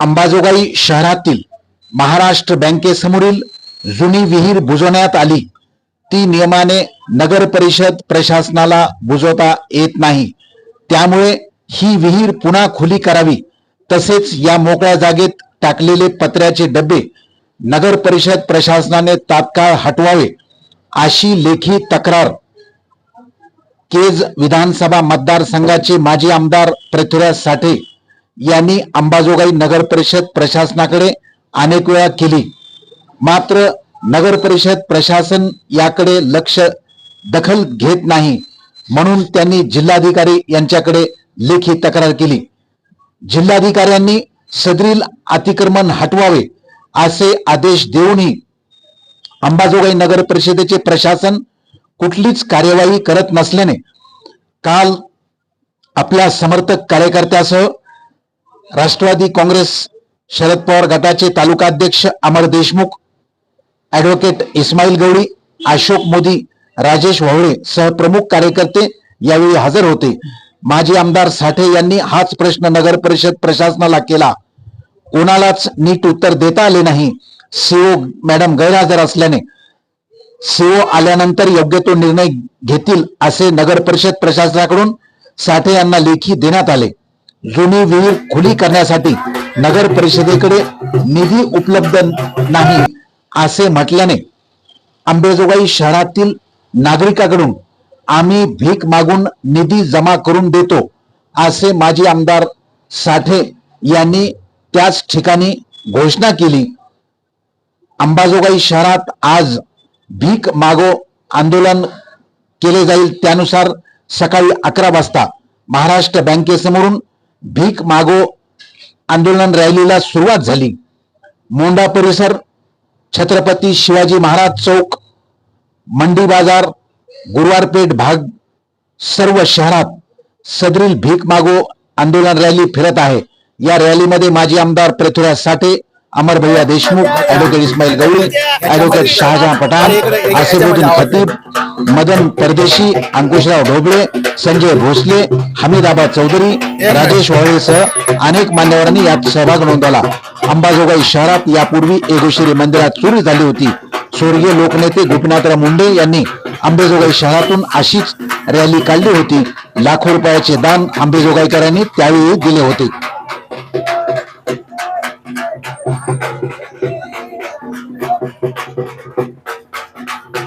अंबाजोगाई शहरातील महाराष्ट्र बँकेसमोरील जुनी विहीर बुजवण्यात आली. ती नियमाने नगर परिषद प्रशासनाला बुजवता येत नाही. त्यामुळे ही विहीर पुन्हा खुली करावी. तसेच या मोकळ्या जागेत टाकलेले पत्र्याचे डबे नगर परिषद प्रशासनाने तात्काळ हटवावे अशी लेखी तक्रार केज विधानसभा मतदारसंघाचे माजी आमदार पृथ्वीराज साठे यांनी अंबाजोगाई नगर परिषद प्रशासनाकडे अनेक वेळा केली. मात्र नगर परिषद प्रशासन याकडे लक्ष दखल घेत नाही म्हणून त्यांनी जिल्हाधिकारी यांच्याकडे लेखी तक्रार केली. जिल्हाधिकाऱ्यांनी सदरील अतिक्रमण हटवावे असे आदेश देऊनही अंबाजोगाई नगर परिषदेचे प्रशासन कुठलीच कार्यवाही करत नसल्याने काल आपल्या समर्थक कार्यकर्त्यासह राष्ट्रवादी काँग्रेस शरद पवार गटाचे तालुकाध्यक्ष अमर देशमुख ऍडव्होकेट इस्माईल गवळी अशोक मोदी राजेश वावळे सह प्रमुख कार्यकर्ते यावेळी हजर होते. माजी आमदार साठे यांनी हाच प्रश्न नगर परिषद प्रशासनाला केला. कोणालाच नीट उत्तर देता आले नाही. सीओ मॅडम गैरहजर असल्याने सीओ आल्यानंतर योग्य तो निर्णय घेतील असे नगर परिषद प्रशासनाकडून साठे यांना लेखी देण्यात आले. जुनी विहीर खुली करण्यासाठी नगर परिषदेकडे निधी उपलब्ध नाही असे म्हटल्याने अंबेजोगाई शहरातील नागरिकाकडून आम्ही भीक मागून निधी जमा करून देतो असे माजी आमदार साठे यांनी त्याच ठिकाणी घोषणा केली. अंबाजोगाई शहरात आज भीक मागो आंदोलन केले जाईल त्यानुसार सकाळी अकरा वाजता महाराष्ट्र बँकेसमोरून भीक मागो आंदोलन रॅलीला सुरुवात झाली. मोंडा परिसर छत्रपती शिवाजी महाराज चौक मंडी बाजार गुरुवारपेठ भाग सर्व शहरात सदरील भीक मागो आंदोलन रॅली फिरत आहे. या रॅलीमध्ये माजी आमदार पृथ्वीराज साठे अमर भैया देशमुख ऍडव्होकेट इस्माईल गवळी ऍडव्होकेट शहाजहां पठाण आसिफुद्दीन खतीब मदन परदेशी अंकुशराव ढोबळे संजय भोसले हमीदाबाद चौधरी राजेश वावळेसह अनेक मान्यवरांनी यात सहभाग नोंदवला. अंबाजोगाई शहरात यापूर्वी एगोशिरी मंदिरात चोरी झाली होती. स्वर्गीय लोकनेते गोपीनाथराव मुंडे यांनी अंबेजोगाई शहरातून अशीच रॅली काढली होती. लाखो रुपयाचे दान आंबेजोगाईकरांनी त्यावेळी दिले होते.